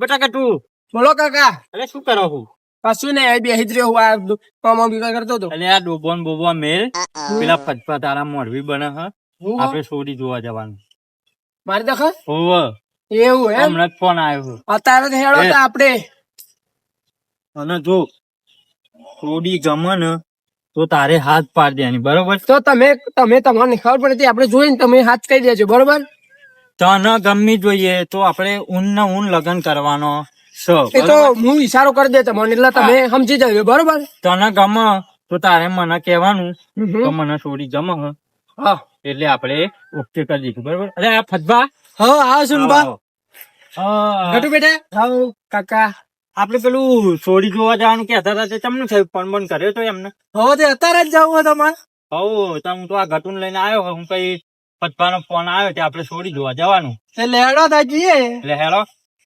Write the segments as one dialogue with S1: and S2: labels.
S1: બેટા ગટુ
S2: બોલો કાકા.
S1: અરે શું કરો હું
S2: કશું ને બે હિજરે હું આ કોમો બીજા કરતો હતો.
S1: એટલે આ ડોબોન બોબો મેલ. પેલા ફટફટ તારા મોરવી બને હ? આપણે સોરી જોવા જવાનું.
S2: મારે દખલ
S1: હોવ.
S2: એવું એમ?
S1: હમણાં જ ફોન આવ્યો
S2: અત્યારે તો હેડો તો આપણે.
S1: અને જો સોડી ગમે ને તો તારે હાથ પાડ દેવાની બરોબર?
S2: તો તમે તમે તમારે ખબર પડે આપણે જોઈને તમે હાથ કહી દેજો બરોબર?
S1: તને ગમી જોઈએ તો આપણે ઊન ને ઊન લગ્ન કરવાનો.
S2: એ તો હું ઈશારો કરી દે તમને એટલે તમે સમજી જાવ બરોબર?
S1: તને ગમે તો તારે મને કહેવાનું. તો મને છોડી ગમે હા. એટલે આપણે ઓકે કરી દીધું બરોબર? અરે આ ફતભા
S2: હા હા
S1: સુનભા.
S2: ઘટુ બેટા. હાઉ કાકા.
S1: આપણે પેલું છોડી જોવા જવાનું કે હતા તે તમને થયું ફોન બોન કર્યો તો એમને.
S2: હવે તે અત્યારે જ જવું તમારે?
S1: હવ તો હું તો આ ઘટુન લઈને આવ્યો હું કઈ પપ્પાનો ફોન આવ્યો કે આપણે સોડી જોવા જવાનું.
S2: એટલે હેડો તા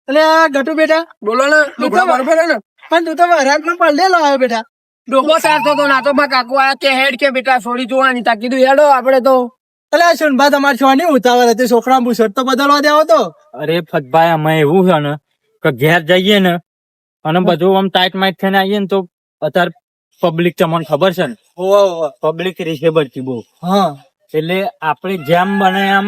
S1: એટલે
S2: આ ઘટુ બેટા બોલો ને તું તો બરોબર ને. પણ તું તો વરાગ નો પડેલો આવ્યો બેટા. ડોબો સારતો તો ના તો માં કાકુ આ કે હેડ કે બેટા છોડી જોવાની તા. કીધું હેડો આપણે તો. એટલે સુનભા તમારે છો નહીં ઉતાવળ હતી? છોકરા બુશર્ટ તો બદલવા દેવો તો.
S1: અરે ફતભાઈ અમે એવું છે ને કે ઘેર જઈએ ને અને બધું આમ ટાઈટ માઇટ થઈને આવીએ ને તો અત્યારે પબ્લિક તમને ખબર છે ને? પબ્લિક રિસેબલ છે બહુ.
S2: હા.
S1: એટલે આપણે જેમ બને એમ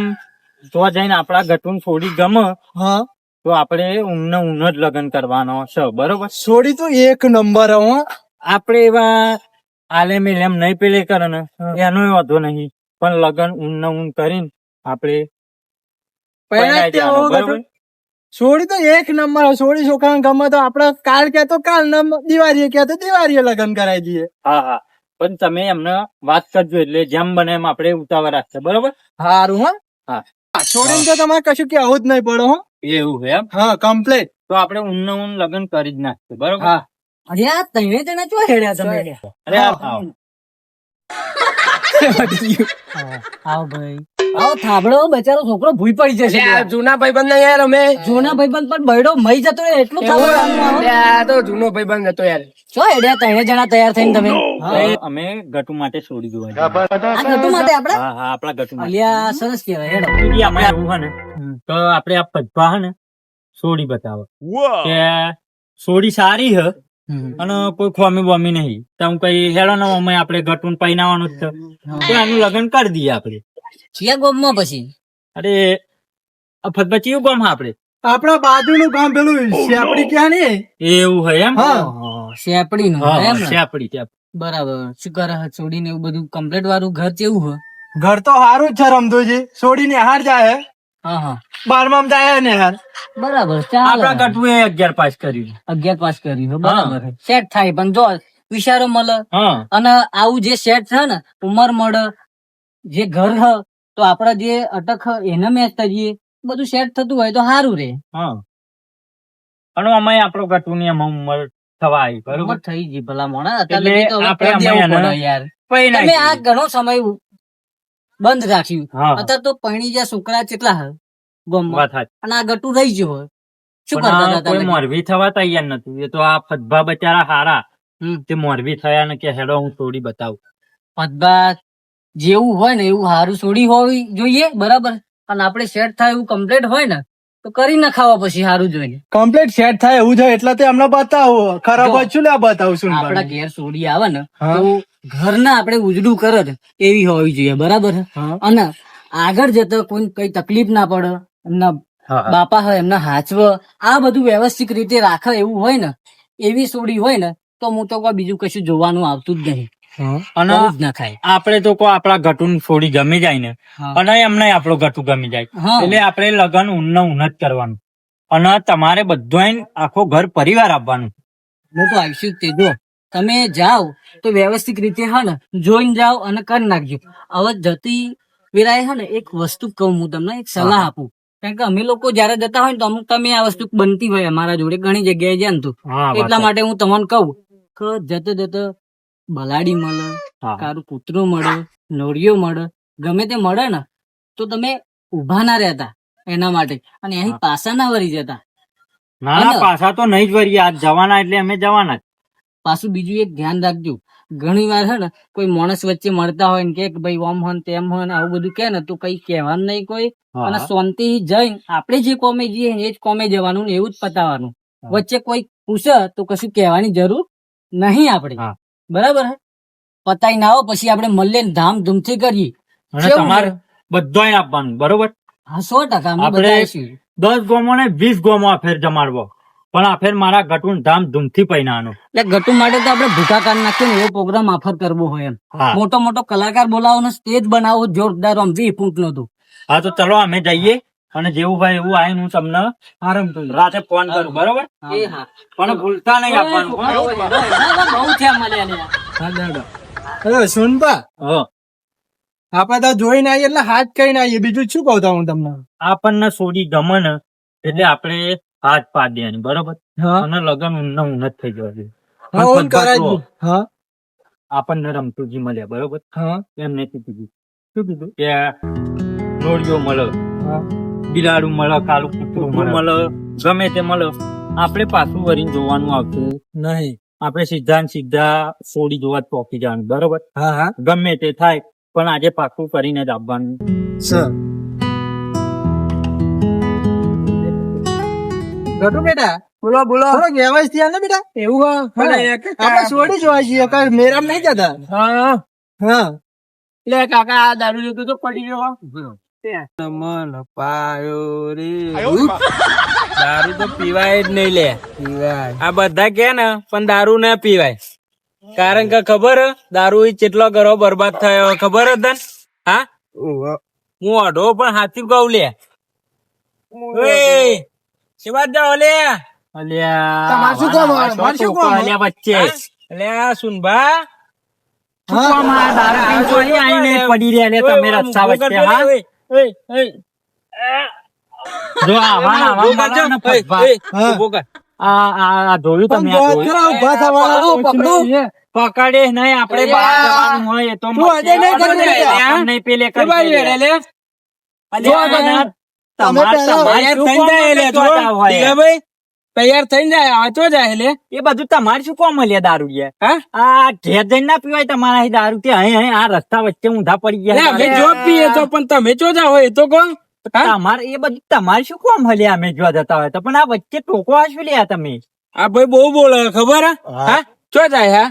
S1: તો જઈને આપણા ગટુન છોડી ગમે
S2: હા.
S1: તો આપણે ઊંઘને ઊંઘ જ લગ્ન કરવાનો છે બરોબર?
S2: છોડી તો એક નંબર હો.
S1: આપણે એવા આલે એલેમ નહીં પેલે કરે ને એનો વાંધો નહીં. પણ લગ્ન ઊંઘ ને ઊંઘ કરીને આપણે
S2: છોડી તો એક નંબર. છોડી છોકરા ગમે તો આપડે કાલ કે તો કાલ દિવાળી કે તો દિવાળી લગ્ન કરાવી દઈએ.
S1: હા હા. પણ તમે એમને વાત કરજો એટલે જેમ બને એમ આપણે ઉતાવળ રાખશે બરોબર?
S2: સારું હા.
S1: હા.
S2: છોડીને તો તમારે કશું કેવું જ નહીં પડો હો.
S1: એવું છે એમ?
S2: હા કમ્પ્લીટ
S1: તો આપણે ઊંઘ ને લગ્ન કરી જ નાખશે બરોબર?
S2: હા.
S3: અરે આ તમે તને ચો હેડ્યા તમે?
S1: અરે આવ, આવ.
S3: આવો ભાઈ. આવો થાબડો બચારો છોકરો ભૂઈ પડી જશે.
S2: આ જૂના ભાઈબંધ ને યાર અમે
S3: જૂના ભાઈબંધ પણ બૈડો મઈ જતો એટલું થાબડો આવો.
S2: તો જૂનો ભાઈબંધ હતો યાર.
S3: ચો હેડ્યા ત્રણે જણા તૈયાર થઈને તમે?
S1: અમે ગટુ માટે છોડી દેવા
S3: આ ગટુ માટે આપડે
S1: હા હા આપણા ગટુ માટે.
S3: સરસ કહેવાય હેડો.
S1: બીજી આપણે એવું ને? તો આપણે આ પદભા હે ને સોડી બતાવો. કે સોડી સારી હ અને કોઈ ખોમી બોમી નહીં. તો હું કઈ હેડો ને અમે આપણે ગટુન પહેરાવાનું જ છે. તો એનું લગ્ન કરી દઈએ આપણે.
S3: ચિયા ગોમમાં પછી?
S1: અરે આ ફતભા ચિયું ગામ હે આપણે?
S2: આપણા બાજુનું ગામ પેલું આપડી ક્યાં ને
S1: એવું હે એમ?
S2: હા.
S3: શેપડી નું એમ ને?
S1: શ્યાપડી, શ્યાપડી.
S3: બરાબર. શું કરે છોડીને એવું બધું કમ્પ્લીટ વાળું ઘર કેવું હોય
S2: ઘર તો સારું જ છે રમતુજી છોડી ને હાર જાય
S3: હા. હા
S2: બારમામ જાય ને હાર.
S3: બરાબર ચાલે.
S1: આપણા અગિયાર પાસ કર્યું.
S3: અગિયાર પાસ કર્યું બરાબર. સેટ થાય પણ જો વિચારો મળે
S1: હા.
S3: અને આવું જે સેટ છે ને ઉંમર મળે જે ઘર હ તો આપડા જે અટક હ એને મેચ કરીએ. બધું સેટ થતું હોય તો સારું રે.
S1: હા. અને અમે આપણો ગટુની એમાં ઉંમર થવા આવી બરોબર?
S3: થઈ ગઈ ભલા મોણા
S1: એટલે
S3: તો
S1: આપણે
S3: યાર. તમે આ ઘણો સમય બંધ રાખ્યું. અત્યારે તો પૈણી જ્યાં છોકરા કેટલા
S1: ગમવા
S3: અને આ ગટુ રહી ગયો હોય. શું કરતા હતા
S1: મોરવી થવા તૈયાર નથી. એ તો આ ફદભા બચારા હારા. તે મોરવી થયા ને કે હેડો હું થોડી બતાવું.
S3: ફદભા જેવું હોય ને એવું હારું છોડી હોવી જોઈએ બરાબર? અને આપણે સેટ થાય એવું કમ્પ્લીટ હોય ને તો કરી નખાવા પછી સારું જોઈએ
S2: કમ્પ્લીટ સેટ થાય એવું છે એટલે તે અમને બતાવો. ખરાબ છું લે બતાવું છું
S3: આપડા ઘેર સોડી આવે ને. તો ઘરના આપણે ઉજળું કરે ને એવી હોવી જોઈએ બરાબર? અને આગળ જતા કોઈ કઈ તકલીફ ના પડે એમના બાપા હોય એમના હાચવ આ બધું વ્યવસ્થિત રીતે રાખે એવું હોય ને એવી સોડી હોય ને તો હું તો કોઈ બીજું કશું જોવાનું આવતું જ નહીં.
S1: અને
S3: બહુ જ ના થાય
S1: આપણે તો કોઈ આપણા ગટુન છોડી ગમી જાય ને અને એમને આપણો ગટુ ગમી જાય. એટલે આપણે લગન ઉન્ન ઉન જ કરવાનું. અને તમારે બધો આખો ઘર પરિવાર આપવાનું.
S3: હું તો આવીશું તે જો. તમે જાઓ તો વ્યવસ્થિત રીતે હા ને જોઈને જાઓ અને કરી નાખજો. હવે જતી વેરાય હા ને એક વસ્તુ કહું હું તમને એક સલાહ આપું. કારણ કે અમે લોકો જયારે જતા હોય ને તો અમુક તમે આ વસ્તુ બનતી હોય અમારા જોડે ઘણી જગ્યાએ જાય ને તો. એટલા માટે હું તમને કહું કે જતો જતે બલાડી મળે કારું કૂતરું મળે નોળિયો મળે ગમે તે મળે ને તો તમે ઊભા ના રહેતા એના માટે. અને અહીં પાસા ના વરી જતા.
S1: ના ના
S3: અને-
S1: તો નહીં જ વળીએ આજ જવાના એટલે અમે જવાના
S3: પાછું બીજું એક ધ્યાન રાખજો. ઘણી વાર હે ને કોઈ માણસ વચ્ચે મળતા હોય ને કે ભાઈ ઓમ હોન તેમ હોન આવું બધું કે ને તો કઈ કહેવાનું નહીં કોઈ. અને શાંતિ જઈને આપણે જે કોમે જઈએ એ જ કોમે જવાનું ને એવું જ પતાવવાનું વચ્ચે કોઈ પૂછે તો કશું કહેવાની જરૂર નહીં આપણે. બરાબર હે? પતાઈ ના આવો પછી આપણે મળીએ ને ધામધૂમથી કરીએ.
S1: અને
S3: કેવું
S1: તમારે બધાય આપવાનું બરોબર?
S3: હા સો ટકા અમે
S1: આપણે-
S3: બતાવીશું
S1: દસ ગોમો ને વીસ ગોમો આ ફેર જમાડવો. પણ આ ફેર મારા ઘટું ધામ ધૂમથી પૈનાનો
S3: એટલે ગટુ માટે તો આપણે ભૂખા કાઢ નાખીએ ને એવો પ્રોગ્રામ આફર કરવો હોય એમ.
S1: હા.
S3: મોટો મોટો કલાકાર બોલાવો ને સ્ટેજ બનાવો જોરદાર આમ વી ફૂટનું
S1: હા તો ચલો અમે જઈએ. અને જેવું ભાઈ એવું આવીને હું તમને આરામ કરું. રાતે ફોન કરું બરોબર?
S3: એ હા.
S1: પણ ભૂલતા નહીં આપવાનું
S3: બહુ થયા મળ્યા ને
S2: અરે સુનપા. આપડે તો જોઈને આવીએ એટલે હાથ કઈ આવીએ બીજું શું કહું હું તમને?
S1: આપણને સોડી ગમે ને એટલે આપણે હાથ પાડી દેવાની બરોબર?
S2: હા.
S1: અને લગન ઊંઘ જ થઈ જવા
S2: હા
S1: આપણને રમતુજી મળ્યા બરોબર?
S2: હા.
S1: એમને કીધું શું કીધું? કે નોળીઓ મળે
S2: હા.
S1: બિલાડું મળે કાળું કૂતરું મળે. ગમે તે મળે. આપણે પાછું વરીને જોવાનું આવતું
S2: નહીં.
S1: આપણે સીધા ને સીધા સોડી જોવા જ પોકી જવાનું બરોબર?
S2: હા હા.
S1: ગમે તે થાય પણ આજે પાકું કરીને જ આવવાનું.
S2: સર. ગટુ બેટા બોલો બોલો. હવે વ્યવસ્થિત થયા ને બેટા? એવું આપણે છોડી જોવા છીએ કઈ મેરામ નહીં જતા. હા. હા.
S3: એટલે કાકા આ દારૂ લીધું તો પડી ગયો.
S2: મન પાયો રે. દારૂ તો પીવાય જ નહીં લે. આ બધા કે ને પણ દારૂ ના પીવાય. કારણ કે ખબર દારૂ કેટલો ઘરો બરબાદ થયો ખબર હે હા? હું અઢો પણ હાથી કહું લે. ઓય, શી વાત જાઓ લે.
S1: અલ્યા
S2: શું કામ આવે?
S1: આવા?
S2: મારે શું કામ?
S1: અલ્યા વચ્ચે?
S2: અલ્યા સુનભા.
S1: શું કામ આ દારૂ પીને પડી રહ્યા તમે રસ્તા વચ્ચે હા? પકડે નહીં આપણે બહાર જવાનું હોય તો
S2: નહીં
S1: પેલે કરી
S2: તૈયાર થઈ જાય આ તો જાય લે.
S1: એ બધું તમારે શું કોમ મળ્યા દારૂ લે
S2: હા?
S1: આ ઘેર જઈને ના પીવાય તમારા અહીં દારૂ કે અહીં અહીં આ રસ્તા વચ્ચે ઊંધા પડી ગયા
S2: અમે જો પીએ તો પણ તમે ચો જાઓ એ તો કોણ
S1: તમારે એ બધું તમારે શું કોમ હલ્યા અમે જોવા જતા હોય તો? પણ આ વચ્ચે ટોકો શું લે તમે.
S2: આ ભાઈ બહુ બોલે ખબર હે? હા. ચો જાય હા?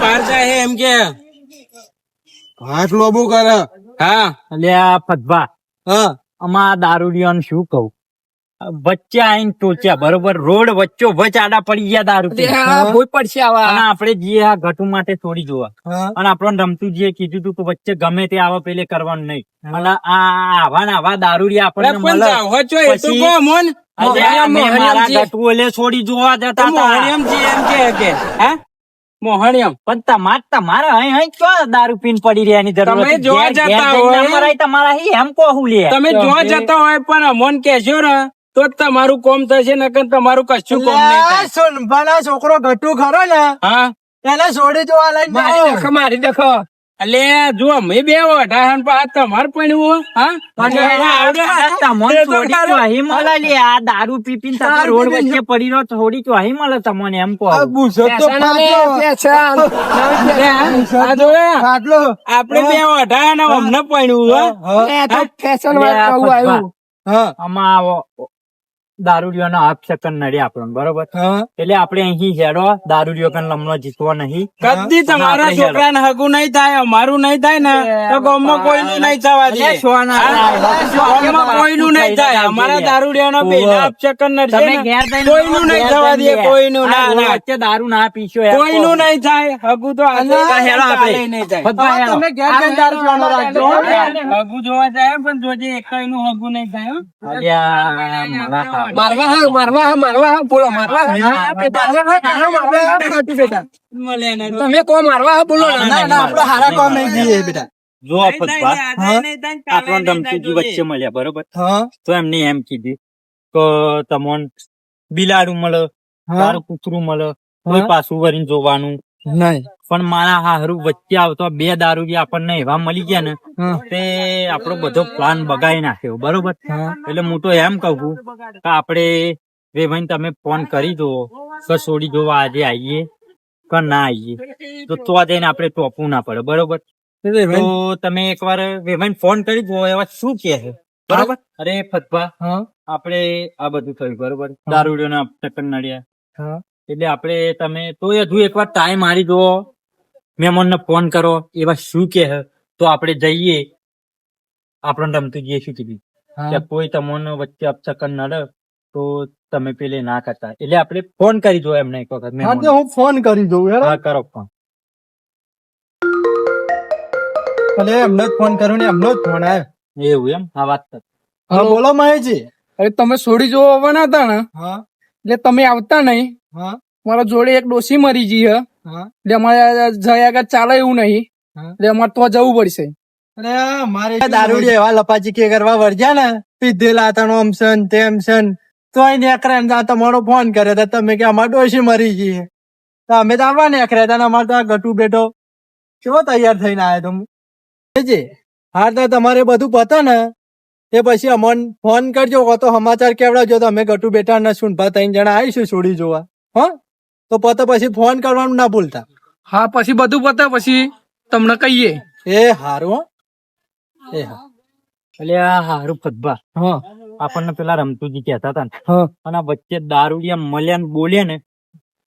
S2: બહાર જાય એમ કે.
S4: હાથ લોબુ કરે.
S2: હા.
S1: અલ્યા ફતભા
S2: હા.
S1: આમાં દારૂડિયાને શું કહું? વચ્ચે આઈને ટોચ્યા બરોબર? રોડ વચ્ચો વચ આડા પડી ગયા દારૂ
S2: કોઈ પડશે આવા.
S1: અને આપણે જઈએ આ ઘટુ માટે છોડી જોવા. અને આપણને રમતું જે કીધું તું કે વચ્ચે ગમે તે આવા પેલે કરવાનું નહીં. અને આ આવા ને આવા દારૂ આપણને
S2: પણ
S1: મળે.
S2: જાઓ છો એ તો
S1: પછી-
S2: કહો મોન
S1: અલ્યા, અમે
S2: મોહણિયમ
S1: મારા
S2: છીએ.
S1: ગટુ ઓલે છોડી જોવા જતા હતા.
S2: મોહણિયમ એમ કે કે મોહણિયમ
S1: પણ તમાર તમારે અહીં અહીં ચો દારૂ પીન પડી રહ્યા જરૂર
S2: તમે જોવા જતા હોય.
S1: ના તમારા એમ કહું લે.
S2: તમે જોવા જતા હોય પણ અમોન કહેશો ને. તો જ તમારું કોમ થશે નકર તમારું કશું કોમ નહીં થાય.
S4: ભલા છોકરો ગટુ ખરો ને
S2: હા?
S4: એને છોડી જોવા લઈને
S2: મારી દખો મારી દખો. અલે જો અમે બે વઢાણ પણ આ તમાર પણ હા
S1: તમને છોડી તો અહીં મળે. લે. આ દારૂ પી તમે રોડ વચ્ચે પડી રહ્યો છોડી તો અહીં મળે તમને એમ કહું.
S4: બુઝો તો
S2: આ જો
S4: આટલો
S2: આપણે બે વઢાણ અમને પણ
S1: લે, આ આવ્યું.
S4: હા.
S1: આમાં આવો. દારૂડિયોનો હાફ સેકન્ડ નડે આપણને બરોબર? એટલે આપણે અહીં હેડો દારૂડિયો કન લમણો જીતવો નહીં.
S2: કદી તમારા છોકરાને હગું નહીં થાય અમારું નહીં થાય ને તો ગામમાં કોઈનું નહીં થવા દે? ગામમાં કોઈનું નહીં થાય. અમારા દારૂડિયાનો બેના અપચકન નડશે
S1: તમે
S2: ને,
S1: ઘેર
S2: કોઈનું નહીં થવા દે કોઈનું ના ના.
S1: વચ્ચે દારૂ ના પીશો
S2: કોઈનું નહીં થાય હગું તો આજે
S1: હેડો આપણે.
S2: નહીં થાય.
S4: તમે ઘેર જઈને દારૂ પીવાનો રાખજો
S2: હગું જોવા જાય પણ જોજે એકનું હગું નહીં થાય હો.
S1: અલ્યા, મારા હાથ.
S2: મારવા હા મારવા હા મારવા હા બોલો મારવા હા, મારવા હા, મારવા બેટા. તમે કો મારવા હા બોલો.
S1: ના,
S4: ના આપણે હારા કોમ નહીં જઈએ બેટા.
S1: જો આ ફટફા. આપણને રમતુજી વચ્ચે મળ્યા બરોબર?
S4: હા.
S1: તો એમને એમ કીધું કે તમોન બિલાડું મળે તારું કૂતરું મળે કોઈ પાછું વરીને જોવાનું.
S4: નહીં.
S1: પણ મારા હારું વચ્ચે આવતો બે દારૂ આપણને એવા મળી ગયા ને તે આપણો બધો પ્લાન બગાડી નાખ્યો બરોબર? એટલે હું તો એમ કહું કે આપણે રે ભાઈ તમે ફોન કરી દો કે સોડી જોવા આજે આવીએ કે ના આવીએ તો તો જઈને આપણે ટોપવું ના પડે બરોબર? તો તમે એકવાર વેવાઈને ફોન કરી દો એવા શું કે છે? બરોબર? અરે ફતભા આપણે આ બધું થયું બરોબર? દારૂડિયો ના ટક્કર નડ્યા. એટલે આપણે તમે તો હજુ એકવાર ટાઈમ મારી દો મહેમાનને ફોન કરો. એવા શું કે તો આપણે જઈએ. આપણને રમતું જઈએ શું કીધું? કે કોઈ તમને વચ્ચે અપચકન નડે તો તમે પેલે ના કરતા. એટલે આપણે ફોન કરી દો એમને એક વખત
S4: હા હું ફોન કરી દઉં
S1: હા કરો ફોન
S4: ભલે એમને જ ફોન કર્યો ને એમનો જ ફોન આવ્યો
S1: એવું એમ? હા વાત કર.
S4: હા બોલો મહેશજી
S2: અરે તમે છોડી જોવા આવવાના હતા ને?
S4: હા.
S2: એટલે તમે આવતા નહીં. મારા જોડે એક ડોસી મરી ગઈ હે. એટલે અમારે જયા આગળ ચાલે એવું નહીં. એટલે અમારે તો જવું પડશે.
S4: અરે મારે દારૂડી એવા લપાચી કે કરવા વળજ્યા ને? પીધેલા તણો નો અમસન તેમ સન. તો નેકરે ને આ તમારો ફોન કર્યો તો તમે કે અમારે ડોસી મરી ગઈ. તો અમે તો આવવા નેકર્યા હતા ને અમારે તો ગટુ બેટો કેવો તૈયાર થઈને આવ્યો તમે જે હા તો તમારે બધું પતે ને તે પછી અમોન ફોન કરજો કો તો સમાચાર કેવડાવજો તો અમે ગટુ બેટા ને સુનભા ત્રણ જણા આવીશું છોડી જોવા. હો? તો પતે પછી ફોન કરવાનું ના ભૂલતા.
S2: હા પછી બધું પતે પછી તમને કહીએ.
S4: એ હારું હો. એ હા.
S1: એટલે આ હારું ફદભા
S4: હા.
S1: આપણને પેલા રમતુજી કહેતા હતા ને. અને આ વચ્ચે દારૂડિયા મળ્યા ને બોલ્યા ને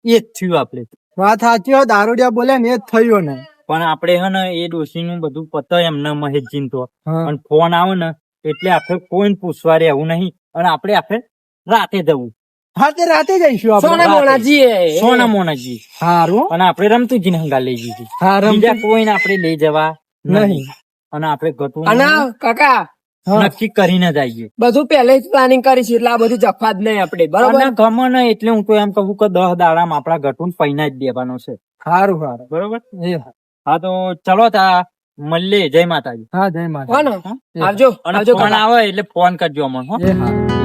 S1: એ જ થયું આપણે.
S4: વાત સાચી હોય દારૂડિયા બોલ્યા ને એ જ થયું ને.
S1: પણ આપણે હે ને એ ડોશી નું બધું પતા એમને મહેશજી તો. અને ફોન આવે ને એટલે આપણે કોઈને પૂછવા રહેવું નહીં. અને આપણે આપણે રાતે જવું.
S4: હા તે રાતે જઈશું આપણે.
S2: સોના મોનાજી
S1: સોના મોનાજી.
S4: હારું.
S1: અને આપણે રમતુજી ને હંગા લઈ જઈશું
S4: હા
S1: બીજા કોઈને આપણે લઈ જવા નહીં. અને આપણે ગટું
S2: અને કાકા.
S1: નક્કી કરીને જઈએ.
S2: બધું પહેલે જ પ્લાનિંગ કરીશું એટલે આ બધું જફા જ નહીં આપણે.
S1: અને ગમે નહીં એટલે હું તો એમ કહું કે દસ દાડામાં આપણા ગટું પૈના જ દેવાનો છે.
S4: સારું સારું
S1: બરોબર.
S4: હા
S1: તો ચલો તા. મળીએ જય માતાજી.
S4: હા જય માતા
S2: આવજો આવજો
S1: આવે એટલે ફોન કરજો અમને
S4: હા.